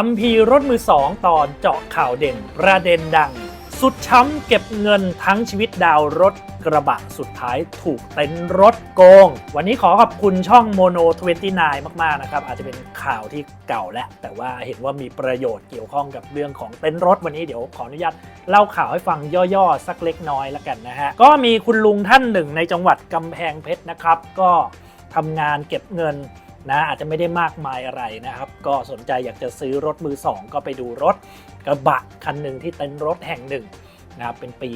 คัมภีร์รถมือสองตอนเจาะข่าวเด่น ประเด็นดัง สุดช้ำเก็บเงินทั้งชีวิตดาวรถกระบะสุดท้ายถูกเต็นรถโกง วันนี้ขอขอบคุณช่องโมโน29 มาก ๆ นะครับ อาจจะเป็นข่าวที่เก่าแล้ว แต่ว่าเห็นว่ามีประโยชน์เกี่ยวข้องกับเรื่องของเต็นรถวันนี้เดี๋ยวขออนุญาตเล่าข่าวให้ฟังย่อ ๆ สักเล็กน้อยแล้วกันนะฮะ ก็มีคุณลุงท่านหนึ่งในจังหวัดกำแพงเพชรนะครับ ก็ทำงานเก็บเงิน นะอาจจะไม่ได้มากมายอะไรนะครับ ก็สนใจอยากจะซื้อรถมือ 2 ก็ไปดูรถกระบะคันหนึ่งที่เต็นท์รถแห่งหนึ่งนะครับเป็นปี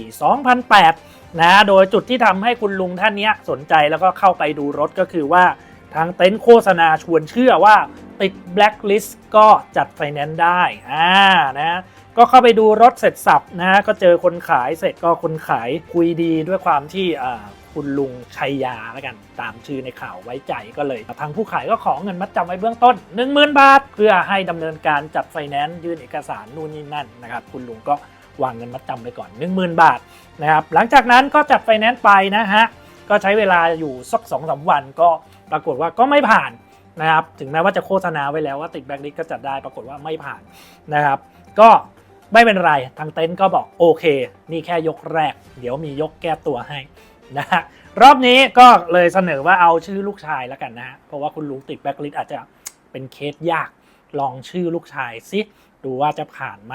2008 นะ โดยจุดที่ทำให้คุณลุงท่านนี้สนใจแล้วก็เข้าไปดูรถก็คือว่าทางเต็นท์โฆษณาชวนเชื่อว่าติดแบล็คลิสต์ก็จัดไฟแนนซ์ได้อ่านะก็เข้าไปดูรถเสร็จสับนะก็เจอคนขายเสร็จก็คนขายคุยดีด้วยความที่อ่า คุณลุงชัยยาแล้วกันตามชื่อในข่าวไว้ใจก็เลย ทางผู้ขายก็ขอเงินมัดจำไว้เบื้องต้น 10,000 บาท เพื่อให้ดำเนินการจัดไฟแนนซ์ยื่นเอกสารนู่นนี่นั่นนะครับคุณลุงก็วางเงินมัดจำไปก่อน 10,000 บาทนะครับหลังจากนั้นก็จัดไฟแนนซ์ไปนะฮะก็ใช้เวลาอยู่สักสองสาวันก็ปรากฏว่าก็ไม่ผ่านนะครับถึงแม้ว่าจะโฆษณาไว้แล้วว่าติดแบล็คลิสก็จัดได้ปรากฏว่าไม่ผ่านนะครับ ก็ไม่เป็นไรทางเต็นท์ก็บอกโอเค นี่แค่ยกแรก เดี๋ยวมียกแก้ตัวให้ นะฮะรอบนี้ก็เลยเสนอว่าเอาชื่อลูกชายแล้วกันนะฮะเพราะว่าคุณลุงติดแบล็คลิสต์อาจจะเป็นเคสยากลองชื่อลูกชายซิดูว่าจะผ่านไหม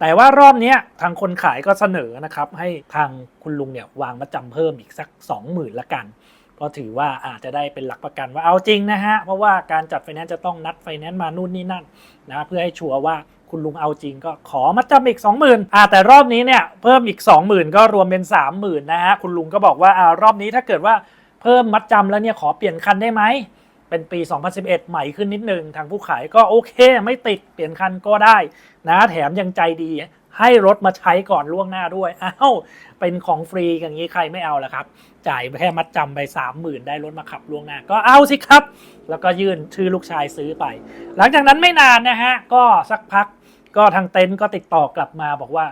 แต่ว่ารอบนี้ทางคนขายก็เสนอนะครับ ให้ทางคุณลุงเนี่ยวางมาจำเพิ่มอีกสัก 20,000ละกัน ก็ถือว่าอาจจะได้เป็นหลักประกันว่าเอาจริงนะฮะ เพราะว่าการจัดไฟแนนซ์จะต้องนัดไฟแนนซ์มานู่นนี่นั่นนะเพื่อให้ชัวร์ว่า คุณลุงเอาจริงก็ขอมาจำอีก 20,000อ่าแต่รอบนี้เนี่ยเพิ่มอีก 20,000 ก็รวมเป็น 30,000นะฮะคุณลุงก็บอกว่าอ่ารอบนี้ถ้าเกิดว่าเพิ่มมัดจำแล้วเนี่ยขอเปลี่ยนคันได้ไหมเป็นปี 2011 ใหม่ขึ้นนิดนึงทางผู้ขายก็โอเค ไม่ติดเปลี่ยนคันก็ได้ นะแถมยังใจดีให้รถมาใช้ก่อนล่วงหน้าด้วยอ้าวเป็นของฟรีอย่างนี้ใครไม่เอาละครับ จ่ายแค่มัดจำไป 30,000 ได้รถมาขับล่วงหน้า ก็เอาสิครับ แล้วก็ยื่นชื่อลูกชายซื้อไป หลังจากนั้นไม่นานนะฮะ ก็สักพัก ก็ทางเต็นท์ก็ติดต่อกลับมาบอกว่า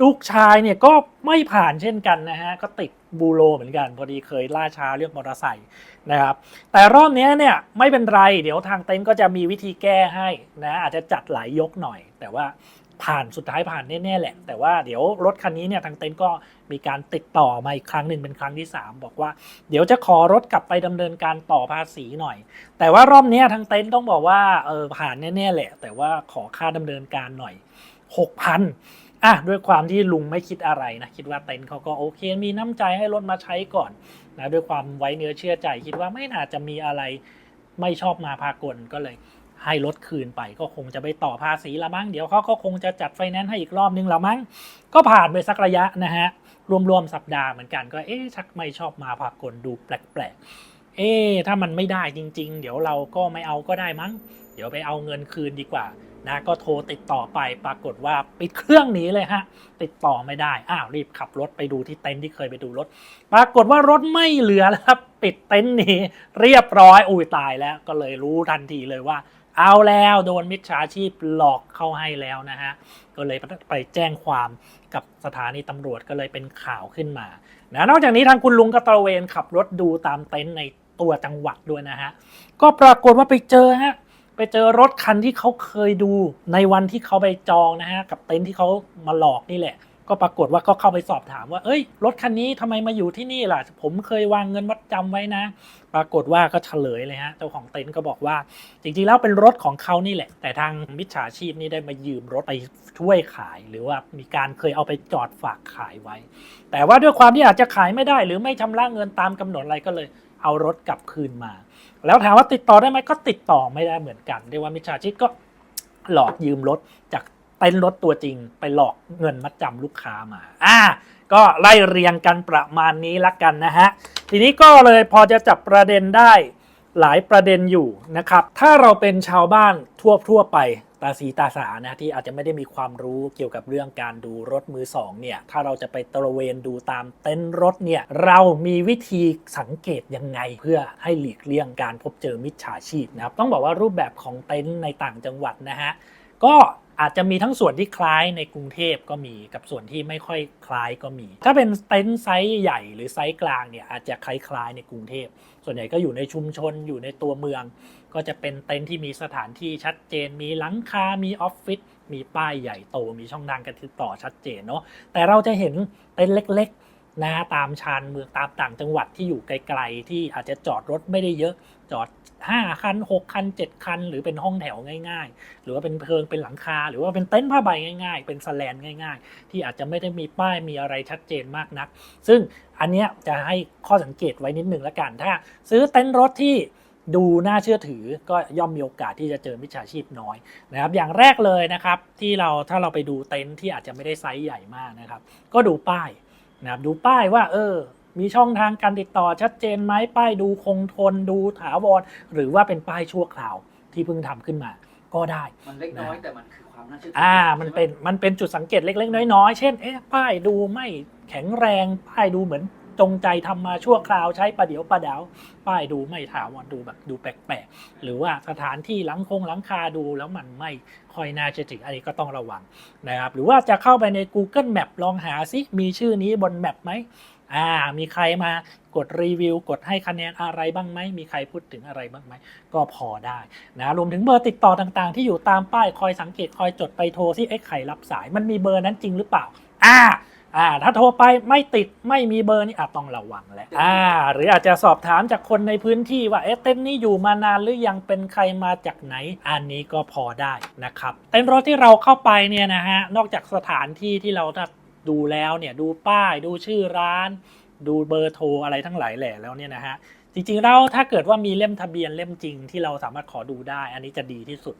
ลูกชายเนี่ยก็ไม่ผ่านเช่นกันนะฮะก็ติดบูโรเหมือนกัน พอดีเคยล่าช้าเรื่องมอเตอร์ไซค์นะครับแต่รอบนี้เนี่ยไม่เป็นไร เดี๋ยวทางเต็นท์ก็จะมีวิธีแก้ให้นะอาจจะจัดหลายยกหน่อย แต่ว่า ผ่านสุดท้ายผ่านแน่ๆแหละ แต่ว่าเดี๋ยวรถคันนี้เนี่ยทางเต็นท์ก็มีการติดต่อมาอีกครั้งหนึ่งเป็นครั้งที่ 3 บอกว่า เดี๋ยวจะขอรถกลับไปดำเนินการต่อภาษีหน่อย แต่ว่ารอบนี้ทางเต็นท์ต้องบอกว่าเออผ่านแน่ๆแหละ แต่ว่าขอค่าดำเนินการหน่อย 6,000อะด้วยความที่ลุงไม่คิดอะไรนะคิดว่าเต็นท์เขาก็โอเค มีน้ำใจให้รถมาใช้ก่อนนะด้วยความไว้เนื้อเชื่อใจ คิดว่าไม่น่าจะมีอะไรไม่ชอบมาพากลก็เลย ให้รถคืนไปก็คงจะไปต่อภาษีละมั้งเดี๋ยวเขาก็คงจะจัดไฟแนนซ์ให้อีกรอบนึงละมั้งก็ผ่านไปสักระยะนะฮะรวมๆสัปดาห์เหมือนกันก็เอ๊ะชักไม่ชอบมาพากลดูแปลกๆเอ๊ะถ้ามันไม่ได้จริง ๆ เดี๋ยวเราก็ไม่เอาก็ได้มั้ง เดี๋ยวไปเอาเงินคืนดีกว่า นะก็โทรติดต่อไปปรากฏว่าปิดเครื่องหนีเลยฮะ ติดต่อไม่ได้ อ้าวรีบขับรถไปดูที่เต็นท์ที่เคยไปดูรถ ปรากฏว่ารถไม่เหลือแล้วครับปิดเต็นท์นี้เรียบร้อยอุ้ยตายแล้ว ก็เลยรู้ทันทีเลยว่า เอาแล้วโดนมิจฉาชีพหลอกเข้าให้แล้วนะฮะก็เลยไปแจ้งความกับสถานีตำรวจก็เลยเป็นข่าวขึ้นมานะนอกจากนี้ทางคุณลุงก็ตระเวนขับรถดูตามเต็นท์ในตัวจังหวัดด้วยนะฮะก็ปรากฏว่าไปเจอฮะ ไปเจอรถคันที่เขาเคยดูในวันที่เขาไปจองนะฮะกับเต็นท์ที่เขามาหลอกนี่แหละ ก็ปรากฏว่าก็เข้าไปสอบถามว่า เอ้ย รถคันนี้ทำไมมาอยู่ที่นี่ล่ะ ผมเคยวางเงินมัดจำไว้นะ ปรากฏว่าก็เฉลยเลยฮะเจ้าของเต็นท์ก็บอกว่า จริงๆแล้วเป็นรถของเขานี่แหละ แต่ทางมิจฉาชีพนี่ได้มายืมรถไปช่วยขาย หรือว่ามีการเคยเอาไปจอดฝากขายไว้ แต่ว่าด้วยความที่อาจจะขายไม่ได้ หรือไม่ชำระเงินตามกำหนดอะไรก็เลย เอารถกลับคืนมา แล้วถามว่าติดต่อได้ไหมก็ติดต่อไม่ได้เหมือนกันเรียกว่ามิจฉาชีพก็หลอกยืมรถจากเต็นรถตัวจริง ไปหลอกเงินมัดจำลูกค้ามา อ่า ก็ไล่เรียงกันประมาณนี้ละกันนะฮะ ทีนี้ก็เลยพอจะจับประเด็นได้หลายประเด็นอยู่นะครับ ถ้าเราเป็นชาวบ้านทั่วๆไป ตาสีตาสานะที่อาจจะไม่ได้มีความรู้เกี่ยวกับเรื่องการดูรถมือสองเนี่ยถ้าเราจะไปตระเวนดูตามเต็นท์รถเนี่ยเรามีวิธีสังเกตยังไงเพื่อให้หลีกเลี่ยงการพบเจอมิจฉาชีพนะครับต้องบอกว่ารูปแบบของเต็นท์ในต่างจังหวัดนะฮะก็ อาจจะมีทั้งส่วนที่คล้ายในกรุงเทพก็มีกับส่วนที่ไม่ค่อยคล้ายก็มี ถ้าเป็นเต็นท์ไซส์ใหญ่หรือไซส์กลางเนี่ยอาจจะคล้ายๆในกรุงเทพ ส่วนใหญ่ก็อยู่ในชุมชนอยู่ในตัวเมือง ก็จะเป็นเต็นท์ที่มีสถานที่ชัดเจน มีหลังคา มีออฟฟิศมีป้ายใหญ่โต มีช่องทางการติดต่อชัดเจนเนาะแต่เราจะเห็นเต็นท์เล็กๆ นะตามชานเมืองตามต่างจังหวัดที่อยู่ไกลๆ ที่อาจจะจอดรถไม่ได้เยอะ จอด 5 คัน 6 คัน 7 คัน หรือเป็นห้องแถวง่ายๆ หรือว่าเป็นเพิงเป็นหลังคา หรือว่าเป็นเต็นท์ผ้าใบง่ายๆ เป็นสแลนง่ายๆ ที่อาจจะไม่ได้มีป้ายมีอะไรชัดเจนมากนัก ซึ่งอันเนี้ยจะให้ข้อสังเกตไว้นิดหนึ่งละกัน ถ้า ซื้อเต็นท์รถที่ดูน่าเชื่อถือก็ย่อมมีโอกาสที่จะเจอมิจฉาชีพน้อยนะครับ อย่างแรกเลยนะครับที่เราถ้าเราไปดูเต็นท์ที่อาจจะไม่ได้ไซส์ใหญ่มากนะครับ ก็ดูป้าย นะครับดูป้ายว่า เออ มีช่องทางการติดต่อชัดเจนไหมป้ายดูคงทนดูถาวร หรือว่าเป็นป้ายชั่วคราวที่เพิ่งทำขึ้นมาก็ได้ มันเล็กน้อยแต่มันคือความน่าเชื่อถือ่า มันเป็นมันเป็นจุดสังเกตเล็ก ๆ น้อยๆเช่นเอ๊ะป้ายดูไม่แข็งแรงป้ายดูเหมือน จงใจทำมาชั่วคราวใช้ประเดี๋ยวประเดาป้ายดูไม่ถาวรดูแบบดูแปลกๆ หรือว่าสถานที่หลังคงหลังคาดูแล้วมันไม่ค่อยน่าเชื่อถืออันนี้ก็ต้องระวังนะครับ หรือว่าจะเข้าไปใน Google Map ลองหาซิมีชื่อนี้บนแมปไหมอ่ามีใครมากดรีวิว กดให้คะแนนอะไรบ้างไหม มีใครพูดถึงอะไรบ้างไหม ก็พอได้นะรวมถึงเบอร์ติดต่อต่างๆ ที่อยู่ตามป้ายคอยสังเกตคอยจดไปโทรที่เอ็กไข่รับสาย มันมีเบอร์นั้นจริงหรือเปล่า อ่า อ่าถ้าโทรไปไม่ติดไม่มีเบอร์นี่อาจต้องระวังแหละอ่าหรืออาจจะสอบถามจากคนในพื้นที่ว่าเอ๊ะเต็นท์นี้อยู่มานานหรือยังเป็นใครมาจากไหน อันนี้ก็พอได้นะครับเต็นท์รถที่เราเข้าไปเนี่ยนะฮะนอกจากสถานที่ที่เราดูแล้วเนี่ยดูป้ายดูชื่อร้าน ดูเบอร์โทรอะไรทั้งหลายแหล่แล้วเนี่ยนะฮะจริงๆแล้วถ้าเกิดว่ามีเล่มทะเบียนเล่มจริงที่เราสามารถขอดูได้ อันนี้จะดีที่สุด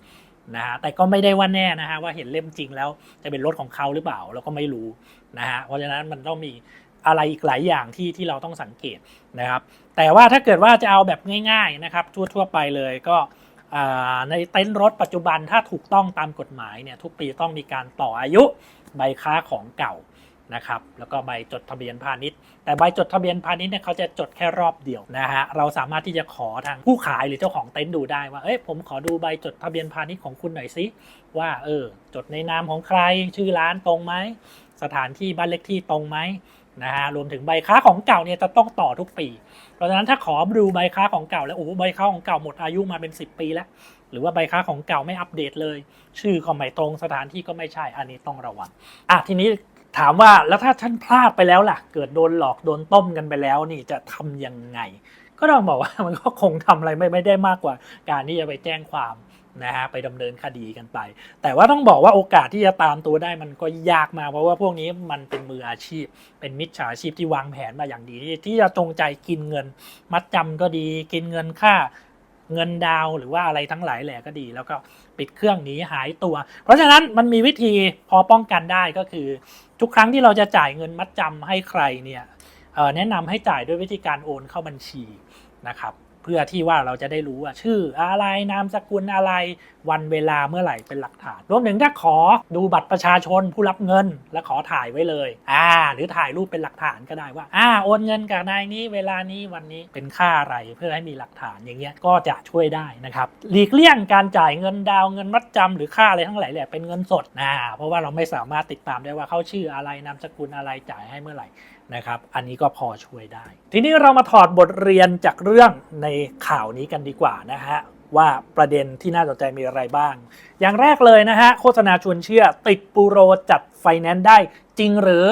นะฮะแต่ก็ไม่ได้ว่าแน่นะฮะว่าเห็นเล่มจริงแล้วจะเป็นรถของเขาหรือเปล่าเราก็ไม่รู้นะฮะเพราะฉะนั้นมันต้องมีอะไรอีกหลายอย่างที่ที่เราต้องสังเกตนะครับ แต่ว่าถ้าเกิดว่าจะเอาแบบง่ายๆนะครับทั่วๆไปเลยก็ในเต็นท์รถปัจจุบันถ้าถูกต้องตามกฎหมายเนี่ยทุกปีต้องมีการต่ออายุใบค้าของเก่า นะครับแล้วก็ใบจดทะเบียนพาณิชย์ แต่ใบจดทะเบียนพาณิชย์เนี่ยเขาจะจดแค่รอบเดียวนะฮะเราสามารถที่จะขอทางผู้ขายหรือเจ้าของเต็นท์ดูได้ว่าเอ้ยผมขอดูใบจดทะเบียนพาณิชย์ของคุณหน่อยสิว่าเออจดในนามของใครชื่อร้านตรงไหมสถานที่บ้านเลขที่ตรงไหมนะฮะรวมถึงใบค้าของเก่าเนี่ยจะต้องต่อทุกปี เพราะฉะนั้นถ้าขอดูใบค้าของเก่าแล้วโอ้ใบค้าของเก่าหมดอายุมาเป็น 10 ปีแล้ว หรือว่าใบค้าของเก่าไม่อัปเดตเลย ชื่อก็ไม่ตรงสถานที่ก็ไม่ใช่อันนี้ต้องระวังอะทีนี้ ถามว่าแล้วถ้าท่านพลาดไปแล้วล่ะ เกิดโดนหลอกโดนต้มกันไปแล้วนี่จะทำยังไง ก็ต้องบอกว่ามันก็คงทำอะไรไม่ไม่ได้มากกว่า การที่จะไปแจ้งความนะฮะไปดำเนินคดีกันไป แต่ว่าต้องบอกว่าโอกาสที่จะตามตัวได้มันก็ยากมากเพราะว่าพวกนี้มันเป็นมืออาชีพ เป็นมิจฉาชีพที่วางแผนมาอย่างดี ที่จะจงใจกินเงิน มัดจำก็ดี กินเงินค่า เงินดาวหรือว่าอะไรทั้งหลายแหล่ก็ดี แล้วก็ปิดเครื่องหนีหายตัว เพราะฉะนั้นมันมีวิธีพอป้องกันได้ก็คือ ทุกครั้งที่เราจะจ่ายเงินมัดจำให้ใครเนี่ยแนะนำให้จ่ายด้วยวิธีการโอนเข้าบัญชีนะครับ พื่อที่ว่าเราจะได้รู้ว่าชื่ออะไรนามสกุลอะไร วันเวลาเมื่อไหร่เป็นหลักฐาน รวมถึงถ้าขอดูบัตรประชาชนผู้รับเงิน และขอถ่ายไว้เลยอ่าหรือถ่ายรูปเป็นหลักฐานก็ได้ว่าอ่าโอนเงินกับนายนี้เวลานี้วันนี้เป็นค่าอะไรเพื่อให้มีหลักฐานอย่างเงี้ยก็จะช่วยได้นะครับหลีกเลี่ยงการจ่ายเงินดาวเงินมัดจำหรือค่าอะไรทั้งหลายแหละเป็นเงินสดนะเพราะว่าเราไม่สามารถติดตามได้ว่าเขาชื่ออะไรนามสกุลอะไรจ่ายให้เมื่อไหร่ นะครับ อันนี้ก็พอช่วยได้ ทีนี้เรามาถอดบทเรียนจากเรื่องในข่าวนี้กันดีกว่านะฮะว่าประเด็นที่น่าสนใจมีอะไรบ้าง อย่างแรกเลยนะฮะโฆษณาชวนเชื่อติดปูโรจัดไฟแนนซ์ได้จริงหรือ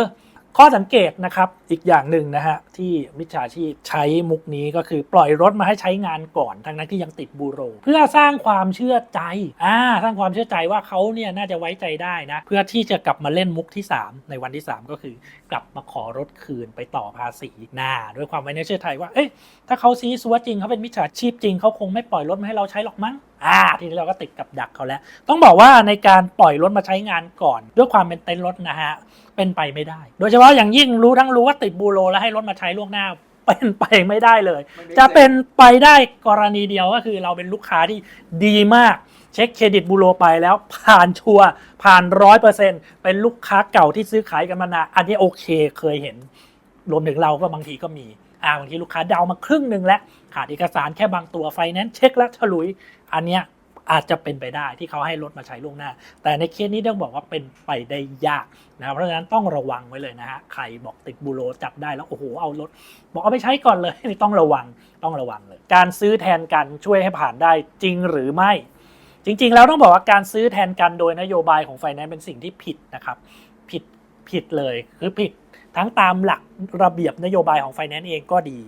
ข้อสังเกตนะครับอีกอย่างหนึ่งนะฮะที่มิจฉาชีพใช้มุกนี้ก็คือปล่อยรถมาให้ใช้งานก่อนทั้งนั้นที่ยังติดบูโร เพื่อสร้างความเชื่อใจอ่าสร้างความเชื่อใจว่าเขาเนี่ยน่าจะไว้ใจได้นะ เพื่อที่จะกลับมาเล่นมุกที่ 3 ในวันที่ 3 ก็คือกลับมาขอรถคืนไปต่อภาษีนะด้วยความไว้เนื้อเชื่อใจว่าเอ๊ะถ้าเขาซีซัวจริงเขาเป็นมิจฉาชีพจริงเขาคงไม่ปล่อยรถมาให้เราใช้หรอกมั้งอ่าทีนี้เราก็ติดกับดักเขาแล้ว ต้องบอกว่าในการปล่อยรถมาใช้งานก่อน ด้วยความเป็นเต็นท์รถนะฮะ เป็นไปไม่ได้ โดยเฉพาะอย่างยิ่งรู้ทั้งรู้ว่าติดบูโร แล้วให้รถมาใช้ล่วงหน้าเป็นไปไม่ได้เลยไม่ได้จะเป็นไปได้กรณีเดียวก็คือเราเป็นลูกค้าที่ดีมาก เช็คเครดิตบูโรไปแล้วผ่านชัวร์ผ่านร้อยเปอร์เซ็นเป็นลูกค้าเก่าที่ซื้อขายกันมานานอันนี้โอเคเคยเห็น รวมถึงเราก็บางทีก็มีอ่าบางทีลูกค้าเดามาครึ่งหนึ่งแล้วขาดเอกสารแค่บางตัวไฟแนนซ์เช็คแล้วฉลุย อันเนี้ย อาจจะเป็นไปได้ที่เขาให้รถมาใช้ล่วงหน้า แต่ในเคสนี้ต้องบอกว่าเป็นไปได้ยากนะเพราะฉะนั้นต้องระวังไว้เลยนะฮะใครบอกติดบูโรจับได้แล้วโอ้โหเอารถ บอกเอาไปใช้ก่อนเลยนี่ต้องระวังต้องระวังเลย การซื้อแทนกันช่วยให้ผ่านได้จริงหรือไม่ จริง ๆ แล้วต้องบอกว่าการซื้อแทนกันโดยนโยบายของไฟแนนซ์เป็นสิ่งที่ผิดนะครับผิดผิดเลยคือผิดทั้งตามหลักระเบียบนโยบายของไฟแนนซ์เองก็ดี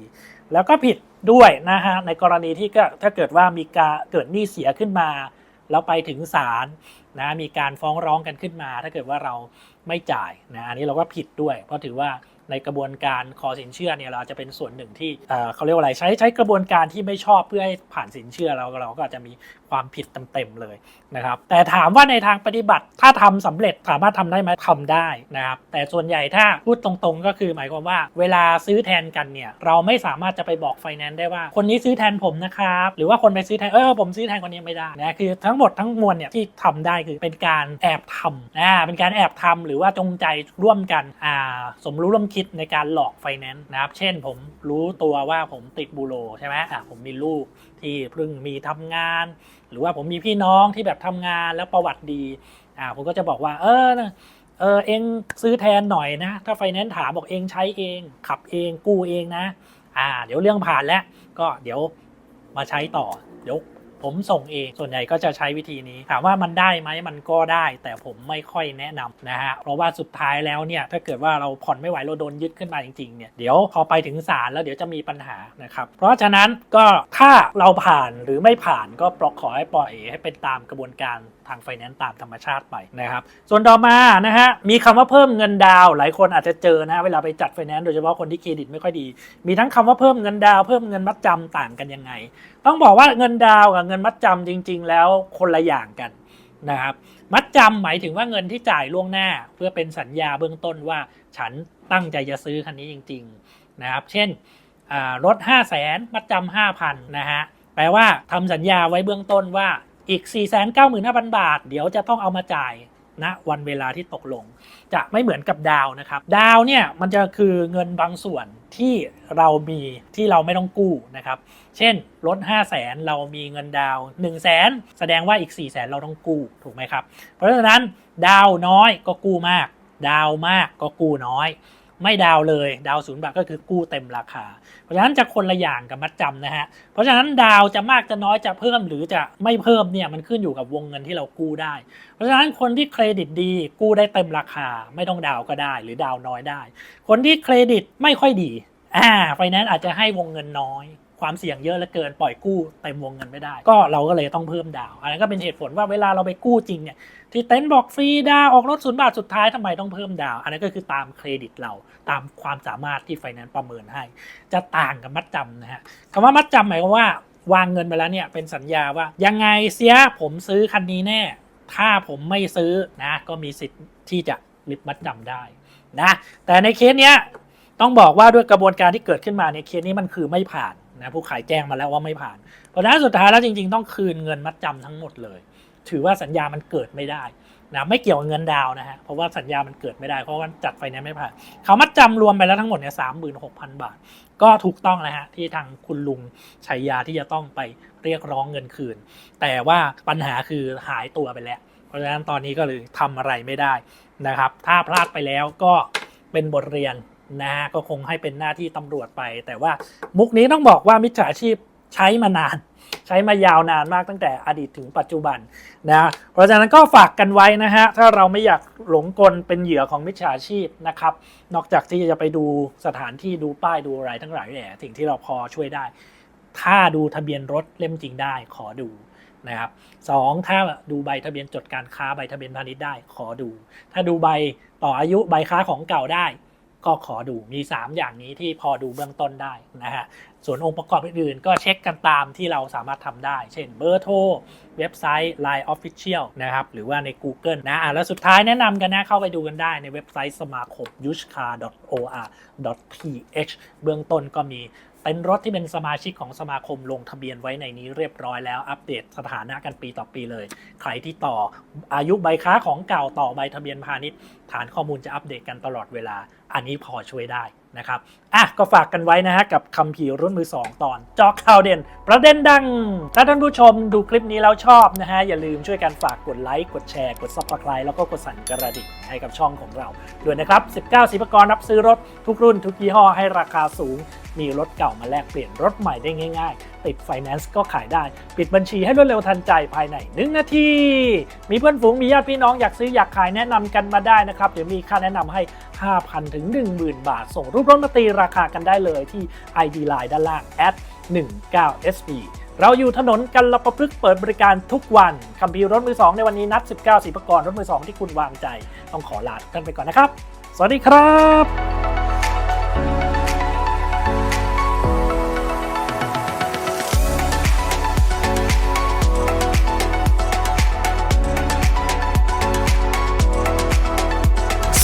แล้วก็ผิด ด้วยนะฮะในกรณีที่ก็ถ้าเกิดว่ามีการเกิดหนี้เสียขึ้นมา แล้วไปถึงศาลนะมีการฟ้องร้องกันขึ้นมา ถ้าเกิดว่าเราไม่จ่ายนะอันนี้เราก็ผิดด้วย เพราะถือว่า ในกระบวนการขอสินเชื่อเนี่ยเราจะเป็นส่วนหนึ่งที่เขาเรียกว่าอะไรใช้ใช้กระบวนการที่ไม่ชอบเพื่อให้ผ่านสินเชื่อเราเราก็อาจจะมีความผิดเต็มๆเลยนะครับแต่ถามว่าในทางปฏิบัติถ้าทำสำเร็จสามารถทำได้ไหมทำได้นะครับแต่ส่วนใหญ่ถ้าพูดตรงๆ ก็คือหมายความว่า เวลาซื้อแทนกันเนี่ยเราไม่สามารถจะไปบอกไฟแนนซ์ได้ว่าคนนี้ซื้อแทนผมนะครับหรือว่าคนไปซื้อแทนเออผมซื้อแทนคนนี้ไม่ได้นะคือทั้งหมดทั้งมวลเนี่ยที่ทำได้คือเป็นการแอบทำอ่าเป็นการแอบทำหรือว่าจงใจร่วมกันอ่าสมรู้ร่วมคิดคิดในการหลอกไฟแนนซ์นะครับ เช่นผมรู้ตัวว่าผมติดบูโรใช่ไหมอ่าผมมีลูกที่เพิ่งมีทำงาน หรือว่าผมมีพี่น้องที่แบบทำงานแล้วประวัติดีอ่าผมก็จะบอกว่า เออเออเองซื้อแทนหน่อยนะ ถ้าไฟแนนซ์ถามบอกเองใช้เอง ขับเองกู้เองนะ อ่า เดี๋ยวเรื่องผ่านแล้ว ก็เดี๋ยวมาใช้ต่อเดี๋ยว ผมส่งเอง ส่วนใหญ่ก็จะใช้วิธีนี้ ถามว่ามันได้ไหมมันก็ได้ แต่ผมไม่ค่อยแนะนำนะฮะ เพราะว่าสุดท้ายแล้วเนี่ย ถ้าเกิดว่าเราผ่อนไม่ไหวเราโดนยึดขึ้นมาจริงๆเนี่ย เดี๋ยวพอไปถึงศาลแล้วเดี๋ยวจะมีปัญหานะครับ เพราะฉะนั้นก็ถ้าเราผ่านหรือไม่ผ่านก็ปลอกขอให้ปล่อยให้เป็นตามกระบวนการ ทางไฟแนนซ์ตามธรรมชาติไปนะครับ ส่วนต่อมานะฮะมีคำว่าเพิ่มเงินดาวหลายคนอาจจะเจอนะเวลาไปจัดไฟแนนซ์โดยเฉพาะคนที่เครดิตไม่ค่อยดี มีทั้งคำว่าเพิ่มเงินดาวเพิ่มเงินมัดจำต่างกันยังไง ต้องบอกว่าเงินดาวกับเงินมัดจำจริง ๆ แล้วคนละอย่างกันนะครับมัดจำหมายถึงว่าเงินที่จ่ายล่วงหน้า เพื่อเป็นสัญญาเบื้องต้นว่าฉันตั้งใจจะซื้อคันนี้จริง ๆนะครับ เช่นรถ 5 0 0แสนมัดจำ5,000นะฮะแปลว่าทำสัญญาไว้เบื้องต้นว่า อีก 4 9 5 0 0 0 บาท เดี๋ยวจะต้องเอามาจ่ายณวันเวลาที่ตกลง จะไม่เหมือนกับดาวนะครับ ดาวเนี่ยมันจะคือเงินบางส่วนที่เรามีที่เราไม่ต้องกู้นะครับ เช่นรถ5 0 0แสนเรามีเงินดาว 1 0 0 0 0แสนแสดงว่าอีก 4 0 0แสนเราต้องกู้ถูกไหมครับ เพราะฉะนั้นดาวน้อยก็กู้มาก ดาวมากก็กู้น้อย ไม่ดาวเลยดาวศูนย์บาทก็คือกู้เต็มราคา เพราะฉะนั้นจะคนละอย่างกับมัดจำนะฮะเพราะฉะนั้นดาวจะมากจะน้อยจะเพิ่มหรือจะไม่เพิ่มเนี่ยมันขึ้นอยู่กับวงเงินที่เรากู้ได้ เพราะฉะนั้นคนที่เครดิตดีกู้ได้เต็มราคา ไม่ต้องดาวก็ได้ หรือดาวน้อยได้ คนที่เครดิตไม่ค่อยดีอ่าไฟแนนซ์อาจจะให้วงเงินน้อย ความเสี่ยงเยอะเหลือเกินปล่อยกู้เต็มวงเงินไม่ได้ ก็เราก็เลยต้องเพิ่มดาว อันนั้นก็เป็นเหตุผลว่าเวลาเราไปกู้จริงเนี่ยที่เต็นท์บอกฟรีดาวออกรถศูนย์บาทสุดท้ายทำไมต้องเพิ่มดาว อันนั้นก็คือตามเครดิตเราตามความสามารถที่ไฟแนนซ์ประเมินให้ จะต่างกับมัดจำนะฮะคำว่ามัดจำหมายความว่าวางเงินไปแล้วเนี่ยเป็นสัญญาว่ายังไงเสียผมซื้อคันนี้แน่ ถ้าผมไม่ซื้อนะก็มีสิทธิ์ที่จะริบมัดจำได้นะแต่ในเคสเนี้ยต้องบอกว่าด้วยกระบวนการที่เกิดขึ้นมาในยเคสนี้มันคือไม่ผ่าน นะผู้ขายแจ้งมาแล้วว่าไม่ผ่าน เพราะฉะนั้นสุดท้ายแล้วจริง ๆ ต้องคืนเงินมัดจำทั้งหมดเลย ถือว่าสัญญามันเกิดไม่ได้นะไม่เกี่ยวกับเงินดาวนะฮะเพราะว่าสัญญามันเกิดไม่ได้เพราะว่าจัดไฟแนนซ์ไม่ผ่านเขามัดจำรวมไปแล้วทั้งหมดเนี่ยสามหมื่นหกพันบาท ก็ถูกต้องแล้วฮะที่ทางคุณลุงชัยยาที่จะต้องไปเรียกร้องเงินคืน แต่ว่าปัญหาคือหายตัวไปแล้ว เพราะฉะนั้นตอนนี้ก็เลยทำอะไรไม่ได้นะครับ ถ้าพลาดไปแล้วก็เป็นบทเรียน นะฮะก็คงให้เป็นหน้าที่ตำรวจไป แต่ว่ามุกนี้ต้องบอกว่ามิจฉาชีพใช้มานาน ใช้มายาวนานมากตั้งแต่อดีตถึงปัจจุบันนะเพราะฉะนั้นก็ฝากกันไว้นะฮะถ้าเราไม่อยากหลงกลเป็นเหยื่อของมิจฉาชีพนะครับ นอกจากที่จะไปดูสถานที่ดูป้ายดูอะไรทั้งหลายแหล่สิ่งที่เราพอช่วยได้ ถ้าดูทะเบียนรถเล่มจริงได้ขอดูนะครับสองถ้าดูใบทะเบียนจดการค้าใบทะเบียนพาณิชย์ได้ขอดู ถ้าดูใบต่ออายุใบค้าของเก่าได้ ก็ขอดูมี 3 อย่างนี้ที่พอดูเบื้องต้นได้นะฮะส่วนองค์ประกอบอื่นๆ ก็เช็คกันตามที่เราสามารถทำได้ เช่นเบอร์โทรเว็บไซต์ Line Official นะครับ หรือว่าใน Google นะอะแล้วสุดท้ายแนะนำกันนะ เข้าไปดูกันได้ในเว็บไซต์สมาคม y u s h k a or th เบื้องต้นก็มี เต็นท์รถที่เป็นสมาชิกของสมาคมลงทะเบียนไว้ในนี้เรียบร้อยแล้วอัปเดตสถานะกันปีต่อปีเลย ใครที่ต่ออายุใบค้าของเก่าต่อใบทะเบียนพาณิชย์ ฐานข้อมูลจะอัปเดตกันตลอดเวลา อันนี้พอช่วยได้ นะครับอะก็ฝากกันไว้นะฮะกับคำผีรุ่นมือ 2 ตอน จอข่าวเด่น ประเด็นดัง ถ้าท่านผู้ชมดูคลิปนี้แล้วชอบนะฮะอย่าลืมช่วยกันฝากกดไลค์กดแชร์กดซับสไคร b e แล้วก็กดสั่นกระดิ่งให้กับช่องของเราด้วยนะครับ 19สิบกรรับซื้อรถทุกรุ่นทุกยี่ห้อให้ราคาสูง มีรถเก่ามาแลกเปลี่ยนรถใหม่ได้ง่าย ๆติดไฟแนนซ์ก็ขายได้ ปิดบัญชีให้รวดเร็วทันใจภายใน 1 นาที มีเพื่อนฝูงมีญาติพี่น้องอยากซื้ออยากขายแนะนำกันมาได้นะครับ เดี๋ยวมีค่าแนะนำให้ 5,000 ถึง 10,000 บาท ส่งรูปรถมาตีราคากันได้เลยที่ ID Line ด้านล่าง 19sb เราอยู่ถนนกันละประพฤกษ์เปิดบริการทุกวันคัมภีร์รถมือ 2 ในวันนี้นัด 19สิบกรรถมือ 2 ที่คุณวางใจ ต้องขอลาท่านไปก่อนนะครับ สวัสดีครับ